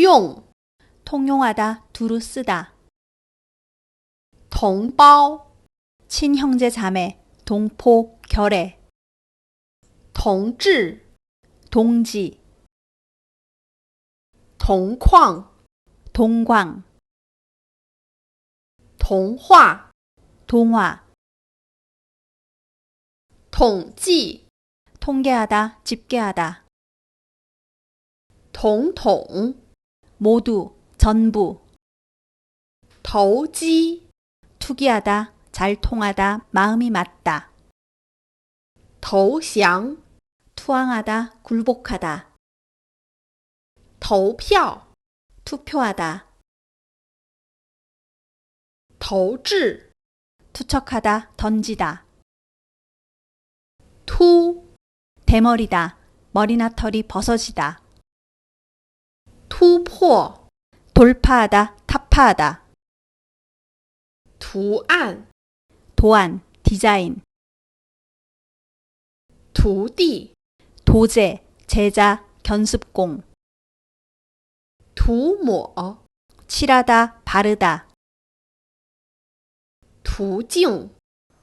통용. 통용하다 두루 쓰다. 동胞 친형제 자매 동포 결애. 동지 동지. 동광 동광. 동화. 동화. 통지. 통계하다 집계하다. 동통. 모두, 전부, 投机 투기하다, 잘 통하다, 마음이 맞다. 投降 투항하다, 굴복하다. 投票 투표하다, 投掷 투척하다, 던지다. 突 대머리다, 머리나 털이 벗어지다. 투포 돌파하다, 타파하다. 도안 도안, 디자인. 도디 도제, 제자, 견습공. 두모 칠하다, 바르다. 두징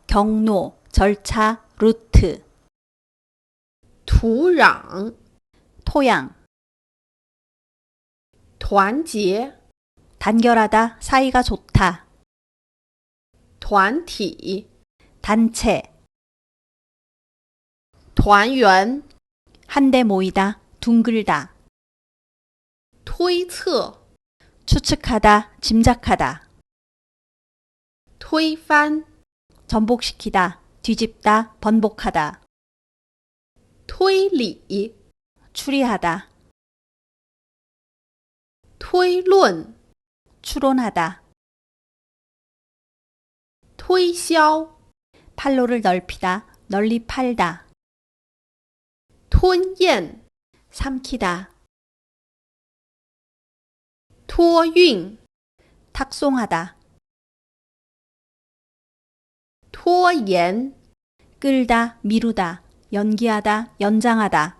경로, 절차, 루트. 두랑 토양. 团结 단결하다, 사이가 좋다. 团体 단체, 团圆 한데 모이다, 둥글다. 推测 추측하다, 짐작하다. 推翻 전복시키다, 뒤집다, 번복하다. 推理 추리하다, 토이론 추론하다. 토이쇼 팔로를 넓히다, 널리 팔다. 톤옌 삼키다. 토윈 탁송하다. 토옌 끌다, 미루다, 연기하다, 연장하다.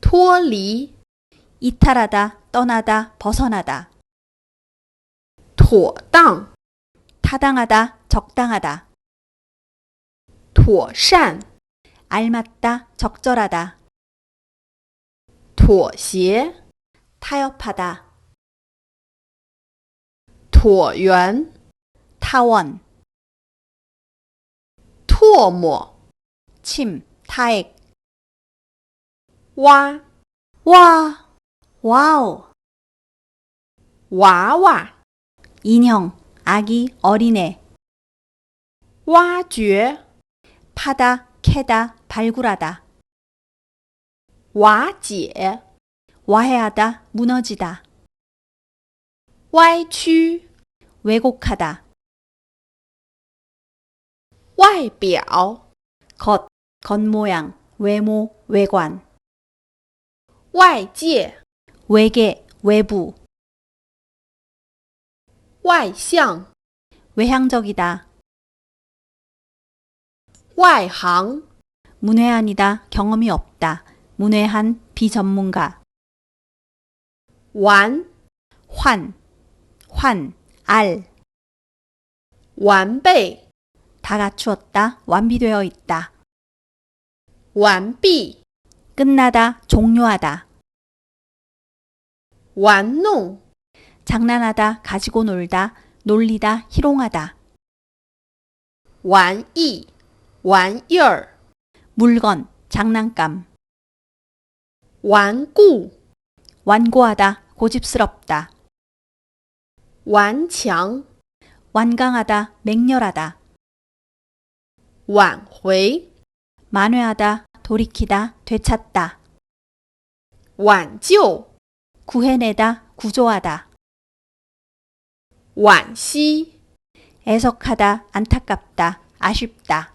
토리 이탈하다, 떠나다, 벗어나다. 妥当 타당하다, 적당하다. 妥善 알맞다, 적절하다. 妥协 타협하다, 椭圆 타원, 唾沫 침, 타액. 挖 와, 와우. 와와. 인형, 아기, 어린애. 와쥐 파다, 캐다, 발굴하다. 와지 와해하다, 무너지다. 와이추. 왜곡하다. 와이表 겉, 겉모양, 외모, 외관. 와이界 외계, 외부. 外向 외향적이다. 外行 문외한이다, 경험이 없다. 문외한, 비전문가. 完 환, 환, 알. 完备 다 갖추었다, 완비되어 있다. 完毕 끝나다, 종료하다. 완농 장난하다, 가지고 놀다, 놀리다, 희롱하다. 완이 완열 물건, 장난감. 완구 완고하다, 고집스럽다. 완强 완강하다, 맹렬하다. 완회 만회하다, 돌이키다, 되찾다. 완救 구해내다, 구조하다. 惋惜 애석하다, 안타깝다, 아쉽다.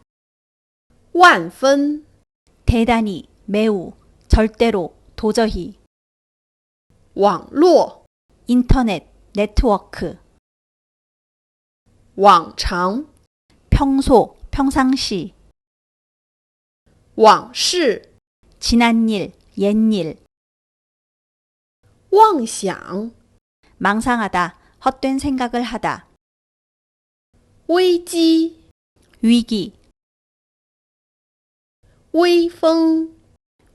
万分 대단히, 매우, 절대로, 도저히. 网络 인터넷, 네트워크. 往常 평소, 평상시. 往事 지난 일, 옛일. 妄想、 망상하다, 헛된 생각을 하다, 危机、 위기, 微风、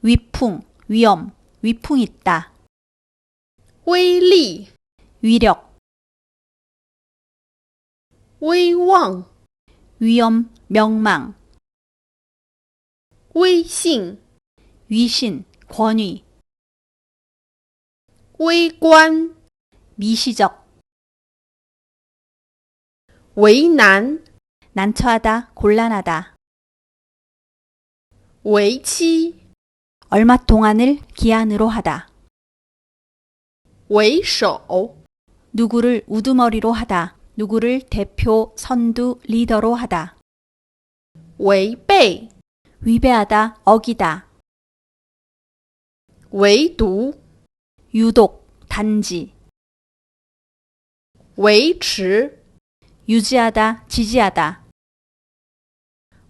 위풍, 위험, 위풍 있다, 威力、 위력, 威望、 위험, 명망, 威信、 위신, 권위, 微观、 미시적, 为难、 난처하다, 곤란하다, 为期、 얼마 동안을 기한으로 하다, 为首、 누구를 우두머리로 하다, 누구를 대표, 선두, 리더로 하다, 违背、 위배하다, 어기다, 唯独、 유독, 단지, 维持、 유지하다, 지지하다,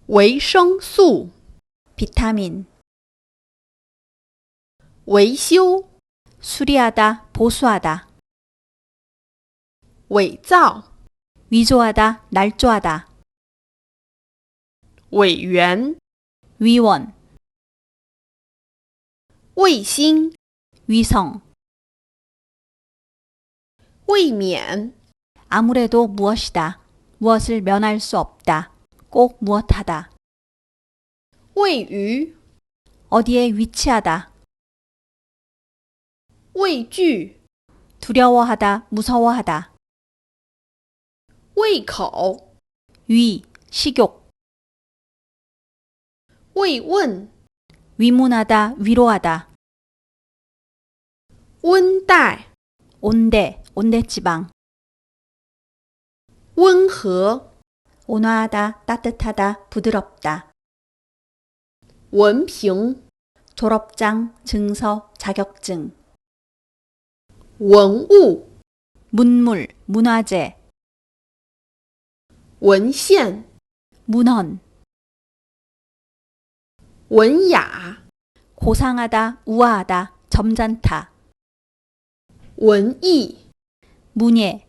维生素、 비타민, 维修、 수리하다, 보수하다, 伪造、 위조하다, 날조하다, 委员、 위원, 卫星、 위성, 卫冕、 아무래도 무엇이다, 무엇을 면할 수 없다, 꼭 무엇하다, 位于、 어디에 위치하다, 畏惧、 두려워하다, 무서워하다, 胃口、 위, 식욕, 慰问、 위문하다, 위로하다, 温带、 온대, 온대지방 원허 온화하다, 따뜻하다, 부드럽다. 원평 졸업장, 증서, 자격증. 원우 문물, 문화재. 원献 문헌. 원야 고상하다, 우아하다, 점잖다. 원이 문예,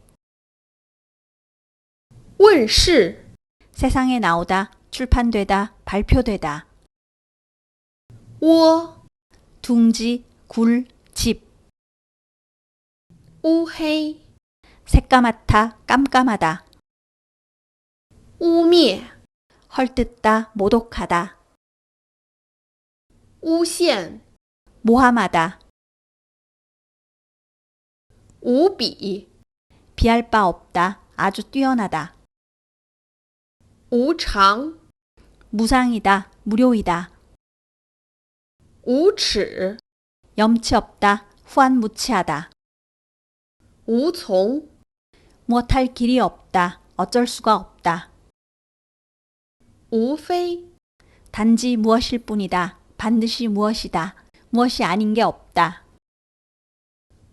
问世、 세상에 나오다, 출판되다, 발표되다, 窝、 둥지, 굴, 집, 乌黑、 새까맣다, 깜깜하다, 污蔑、 헐뜯다, 모독하다, 诬陷、 모함하다, 无比、 비할 바 없다, 아주 뛰어나다, 无常、 무상이다, 무료이다, 无耻、 염치 없다, 후한무치하다, 无从、 무엇할 길이 없다, 어쩔 수가 없다, 无非、 단지 무엇일 뿐이다, 반드시 무엇이다, 무엇이 아닌 게 없다,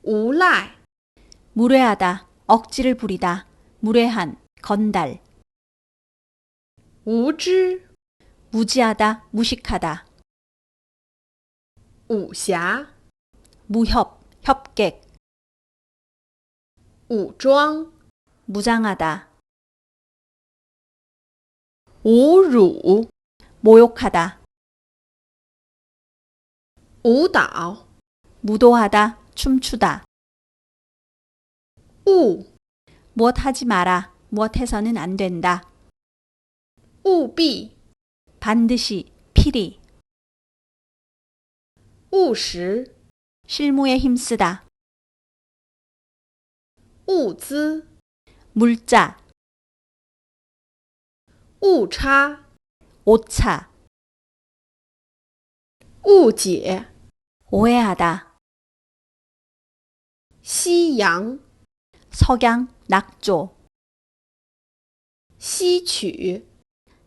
无赖、 무례하다, 억지를 부리다, 무례한, 건달. 우지 무지하다, 무식하다. 우샤 무협, 협객. 우装무장하다. 우루 모욕하다. 우다 무도하다, 춤추다. 우 무엇 하지 마라. 무엇 해서는 안 된다. 우비. 반드시 필히 우시 실무에 힘쓰다. 우즈. 물자. 우차. 오차. 우지. 오해하다. 夕阳 석양, 낙조, 吸取、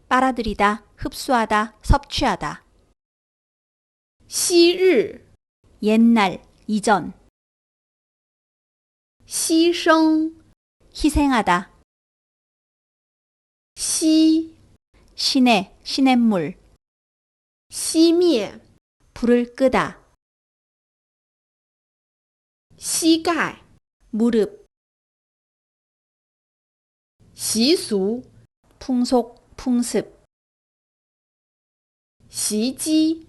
빨아들이다, 흡수하다, 섭취하다, 昔日、 옛날, 이전, 牺牲、 희생하다, 熄、 신의, 시냇물, 熄灭、 불을 끄다, 膝盖、 무릎, 习俗、 풍속, 풍습, 袭击、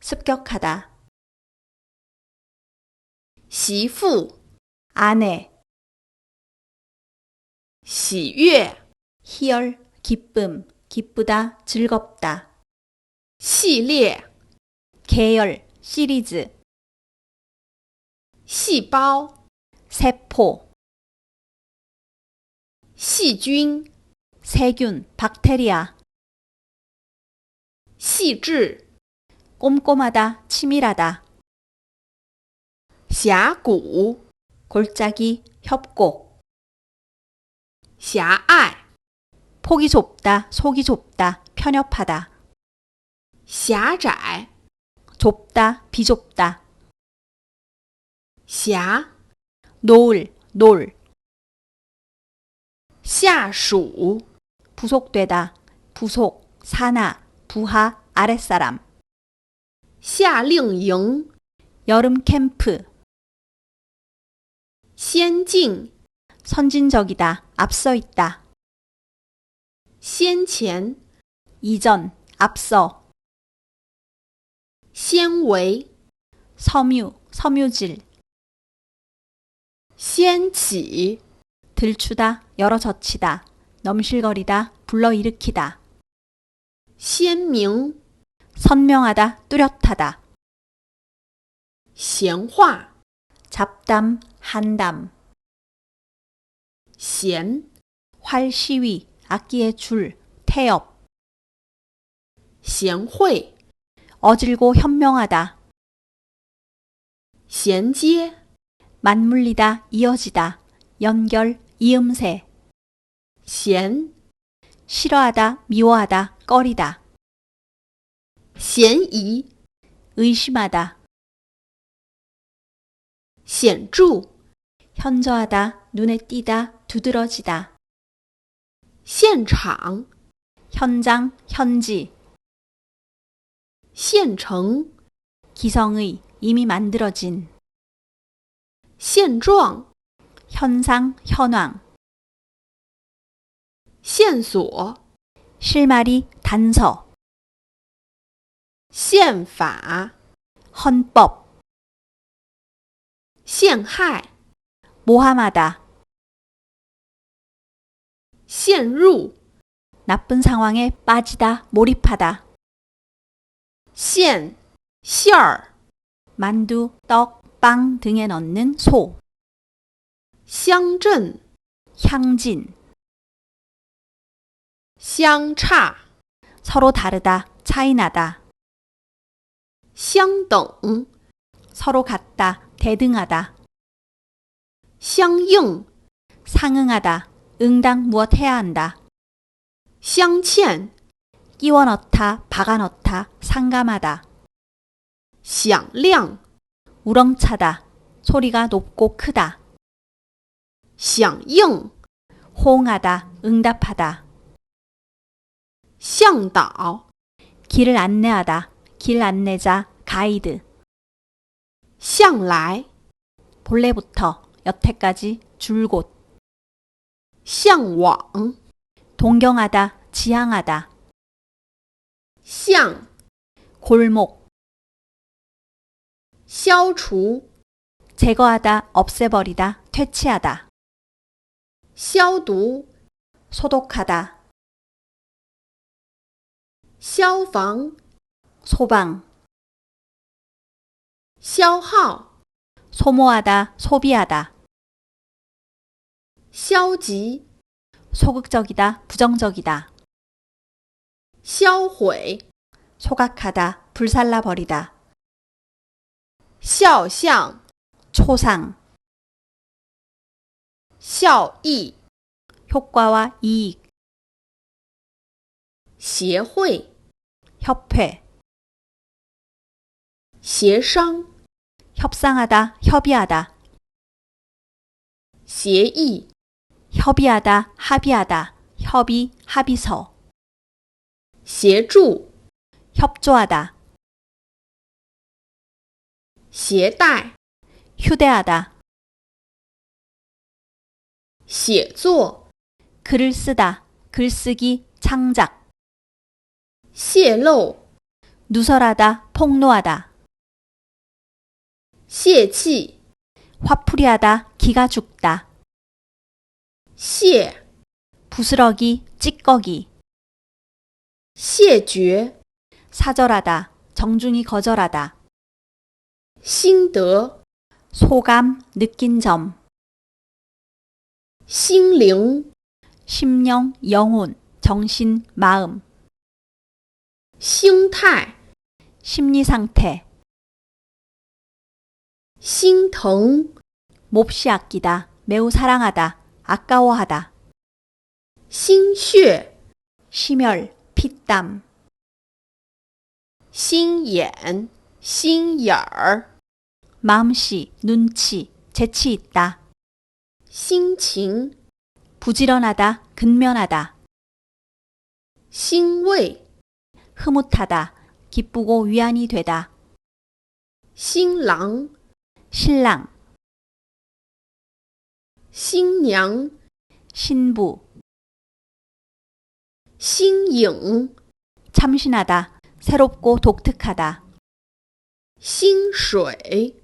습격하다, 媳妇、 아내, 喜悦、 희열, 기쁨, 기쁘다, 즐겁다, 系列、 계열, 시리즈, 细胞、 세포, 细菌、 세균, 박테리아, 细致、 꼼꼼하다, 치밀하다, 峡谷、 골짜기, 협곡, 狭隘、 폭이 좁다, 속이 좁다, 편협하다, 狭窄、 좁다, 비좁다, 狭、 노을, 놀, 下属、 부속되다, 부속, 산하, 부하, 아랫사람, 夏令营、 여름 캠프, 先进、 선진적이다, 앞서 있다, 先前、 이전, 앞서, 纤维、 섬유, 섬유질, 掀起、 들추다, 열어젖히다, 넘실거리다, 불러일으키다, 鲜明、 선명하다, 뚜렷하다, 闲话、 잡담, 한담, 弦、 활, 시위, 악기의 줄, 태엽, 贤惠、 어질고 현명하다, 衔接、 맞물리다, 이어지다, 연결, 이음새, 嫌、 싫어하다, 미워하다, 꺼리다, 嫌疑、 의심하다, 显著、 현저하다, 눈에 띄다, 두드러지다, 现场、 현장, 현지, 现成、 기성의, 이미 만들어진, 现状、 현상, 현황, 线索、 실마리, 단서, 宪法、 헌법, 陷害、 모함하다, 陷入、 나쁜 상황에 빠지다, 몰입하다, 馅、馅儿、 만두, 떡, 빵 등에 넣는 소, 乡镇、 향진, 相差、 서로 다르다, 차이나다, 相等、 서로 같다, 대등하다, 相应、 상응하다, 응당 무엇 해야 한다, 镶嵌、 끼워 넣다, 박아 넣다, 상감하다, 响亮、 우렁차다, 소리가 높고 크다, 响应、 호응하다, 응답하다, 向导、 길을 안내하다, 길 안내자, 가이드, 向来、 본래부터, 여태까지, 줄곧, 向往、 동경하다, 지향하다, 向、 골목, 消除、 제거하다, 없애버리다, 퇴치하다, 消毒、 소독하다, 消防、 소방, 消耗、 소모하다, 소비하다, 消极、 소극적이다, 부정적이다, 销毁、 소각하다, 불살라버리다, 肖像、 초상, 效益、 효과와 이익, 协会、 협회, 协商、 협상하다, 협의하다, 协议、 협의하다, 합의하다, 협의, 합의서, 协助、 협조하다, 携带、 휴대하다, 写作、 글을 쓰다, 글쓰기, 창작, 泄露、 누설하다, 폭로하다, 泄气、 화풀이하다, 기가 죽다, 谢、 부스러기, 찌꺼기, 谢绝、 사절하다, 정중히 거절하다, 心得、 소감, 느낀 점, 心灵、 심령, 영혼, 정신, 마음, 心态、 심리 상태, 心疼、 몹시 아끼다, 매우 사랑하다, 아까워하다, 心血、 심혈, 피땀, 心眼、心眼儿、 마음씨, 눈치, 재치 있다, 心情、 부지런하다, 근면하다, 欣慰、 흐뭇하다, 기쁘고 위안이 되다, 新郎、 신랑, 新娘、 신부, 新颖、 참신하다, 새롭고 독특하다, 薪水、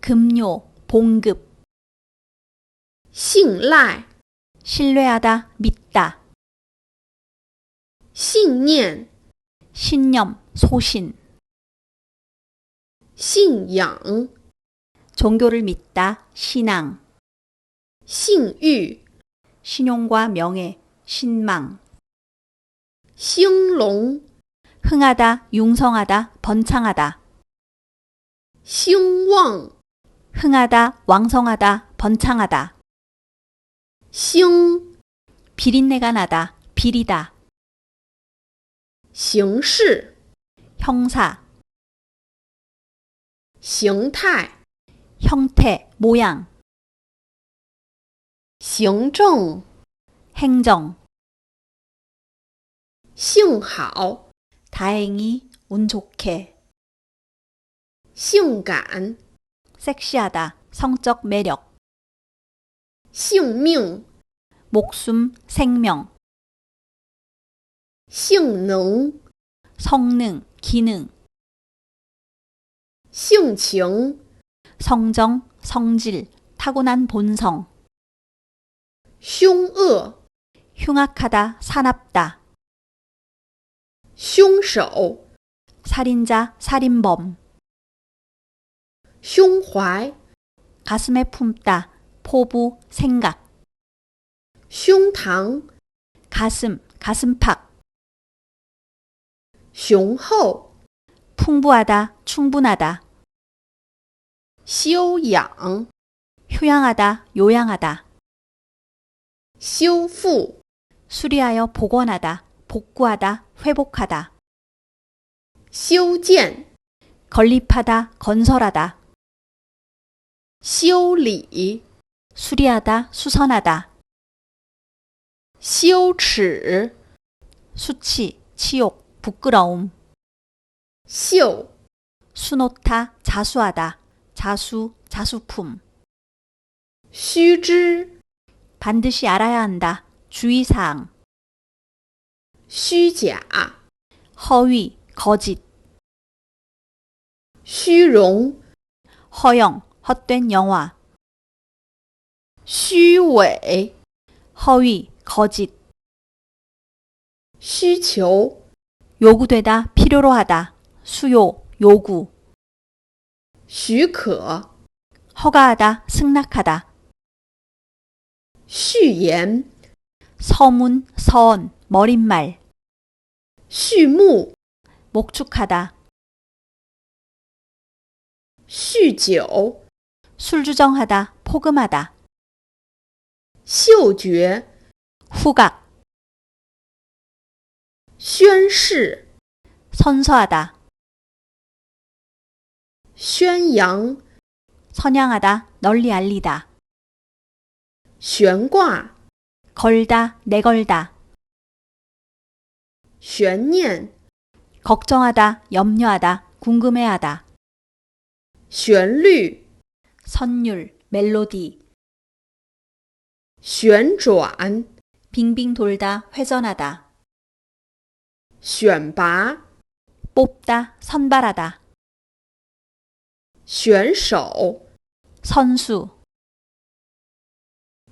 급료, 봉급, 信赖、 신뢰하다, 믿다, 信念、 신념, 소신, 信仰、 종교를 믿다, 신앙, 信誉、 신용과 명예, 신망, 兴隆、 흥하다, 융성하다, 번창하다, 兴旺、 흥하다, 왕성하다, 번창하다, 兴、 비린내가 나다, 비리다, 形式、 형사, 形态、 형태, 모양, 行政、 행정, 幸好、 다행히, 운 좋게, 性感、 섹시하다, 성적 매력, 性命、 목숨, 생명, 性能、 성능, 기능, 性情、 성정, 성질, 타고난 본성, 凶恶、 흉악하다, 사납다, 凶手、 살인자, 살인범, 胸怀、 가슴에 품다, 포부, 생각, 胸膛、 가슴, 가슴팍, 雄厚、 풍부하다, 충분하다, 修养、 효양하다, 요양하다, 修复、 수리하여 복원하다, 복구하다, 회복하다, 修建、 건립하다, 건설하다, 修理、 수리하다, 수선하다. 시오치 수치, 치욕, 부끄러움. 시오 수놓다, 자수하다. 자수, 자수품. 쉬즈 반드시 알아야 한다. 주의사항. 쉬자 허위, 거짓. 쉬롱 허영, 헛된 영화. 虚伪、 허위, 거짓, 需求、 요구되다, 필요로 하다, 수요, 요구, 许可、 허가하다, 승낙하다, 序言、 서문, 서언, 머릿말, 序幕、 목축하다, 酗酒、 술주정하다, 포금하다, 嗅觉、 후각, 宣誓、 선서하다, 宣扬、 선양하다, 널리 알리다, 悬挂、 걸다, 내걸다, 悬念、 걱정하다, 염려하다, 궁금해하다, 旋律、 선율, 멜로디, 旋转、 빙빙 돌다, 회전하다. 选拔、 뽑다, 선발하다. 选手、 선수,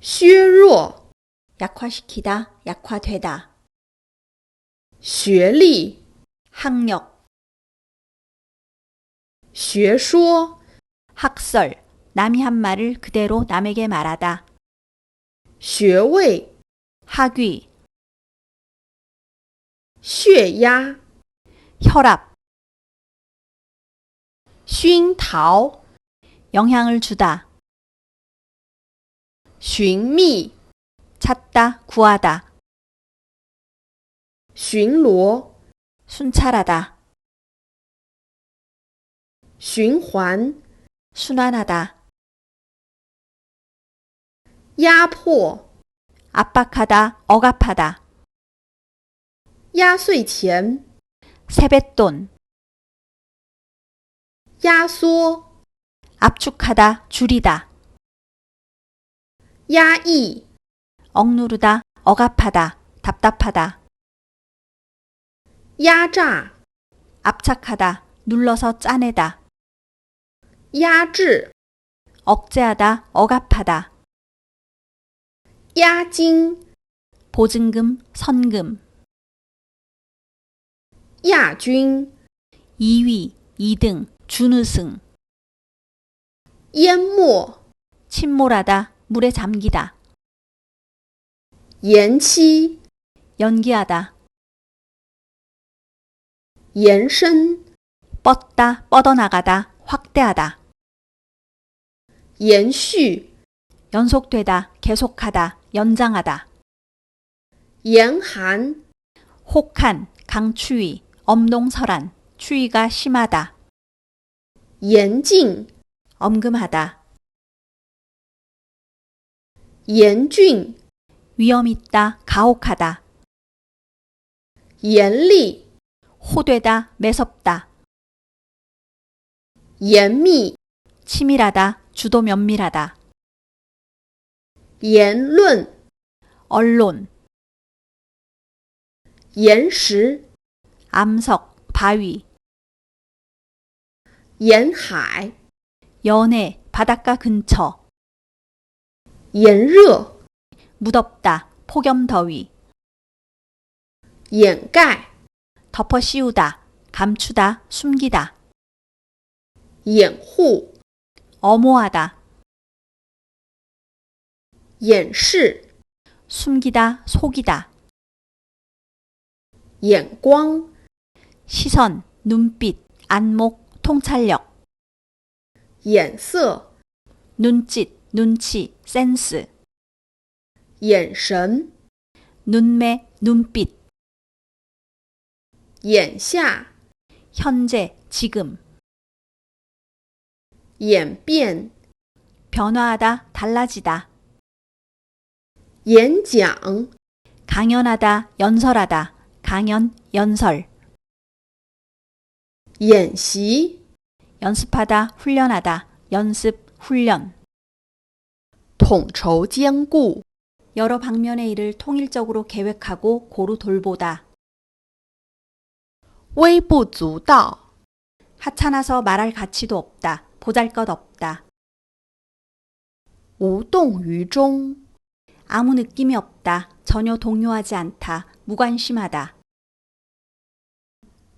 削弱、 약화시키다, 약화되다. 学历、 학력, 学说、 학설, 남이 한 말을 그대로 남에게 말하다. 学位、 학위, 血压、 혈압, 熏陶、 영향을 주다. 寻觅、 찾다, 구하다. 巡逻、 순찰하다. 循环、 순환하다. 压迫、 압박하다, 억압하다. 压岁钱、 세뱃돈, 压缩、 압축하다, 줄이다. 压抑、 억누르다, 억압하다, 답답하다. 压榨、 압착하다, 눌러서 짜내다. 压制、 억제하다, 억압하다. 押金、 보증금, 선금. 亚军、 2위, 2등, 준우승. 淹没、 침몰하다, 물에 잠기다. 延期、 연기하다, 延伸、 뻗다, 뻗어나가다, 확대하다. 延续、 연속되다, 계속하다, 연장하다. 영한 혹한, 강추위, 엄동설한, 추위가 심하다. 연징 엄금하다. 연준 위험 있다, 가혹하다. 연리 호되다, 매섭다. 연미 치밀하다, 주도 면밀하다. 言论、 언론, 岩石、 암석, 바위, 沿海、 연해, 바닷가 근처, 炎热、 무덥다, 폭염더위, 掩盖、 덮어 씌우다, 감추다, 숨기다, 掩护、 엄호하다, 掩饰、 숨기다, 속이다, 眼光、 시선, 눈빛, 안목, 통찰력, 眼色、 눈짓, 눈치, 센스, 眼神、 눈매, 눈빛, 眼下、 현재, 지금, 演变、 변화하다, 달라지다, 演讲、 강연하다, 연설하다, 강연, 연설, 演习、 연습하다, 훈련하다, 연습, 훈련. 统筹兼顾、 여러 방면의 일을 통일적으로 계획하고 고루 돌보다. 微不足道、 하찮아서 말할 가치도 없다. 보잘것 없다. 无动于衷、 아무 느낌이 없다. 전혀 동요하지 않다. 무관심하다.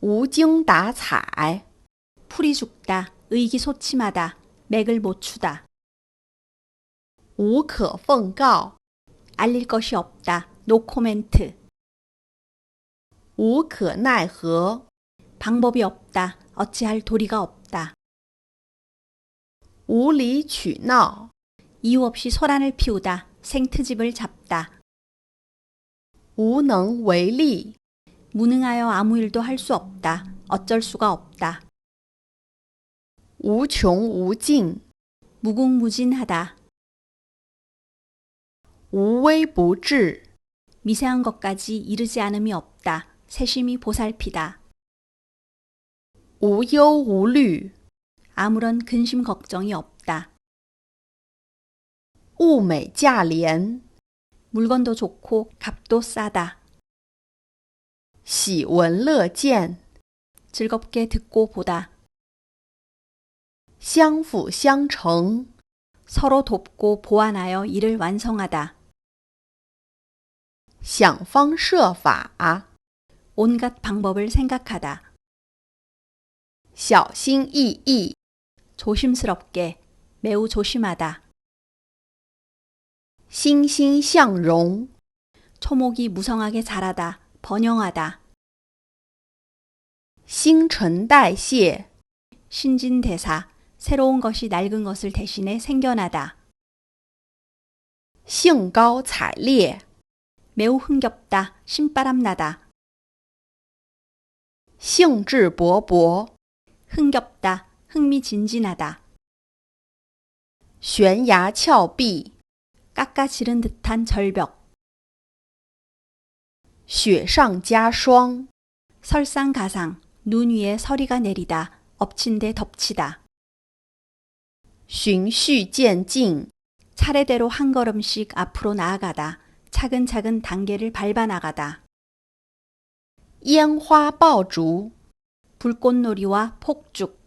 无精打采、 풀이 죽다. 의기소침하다. 맥을 못 추다. 无可奉告、 알릴 것이 없다. 노코멘트. 无可奈何、 방법이 없다. 어찌할 도리가 없다. 无理取闹、 이유 없이 소란을 피우다. 생트집을 잡다. 无能为力、 무능하여 아무 일도 할 수 없다. 어쩔 수가 없다. 无穷无尽、 무궁무진하다. 无微不至、 미세한 것까지 이르지 않음이 없다. 세심히 보살피다. 无忧无虑、 아무런 근심 걱정이 없다. 物美价廉、 물건도 좋고 값도 싸다. 喜闻乐见， 즐겁게 듣고 보다. 相辅相成， 서로 돕고 보완하여 일을 완성하다. 想方设法， 온갖 방법을 생각하다. 小心翼翼， 조심스럽게, 매우 조심하다. 欣欣向荣， 초목이 무성하게 자라다, 번영하다. 新陈代谢， 신진대사, 새로운 것이 낡은 것을 대신해 생겨나다. 兴高采烈， 매우 흥겹다, 신바람 나다. 兴致勃勃， 흥겹다, 흥미진진하다. 悬崖峭壁， 깎아지른 듯한 절벽, 雪上加霜， 설상가상, 눈 위에 서리가 내리다, 엎친 데 덮치다. 循序渐进， 차례대로 한 걸음씩 앞으로 나아가다, 차근차근 단계를 밟아 나가다. 烟花爆竹， 불꽃놀이와 폭죽,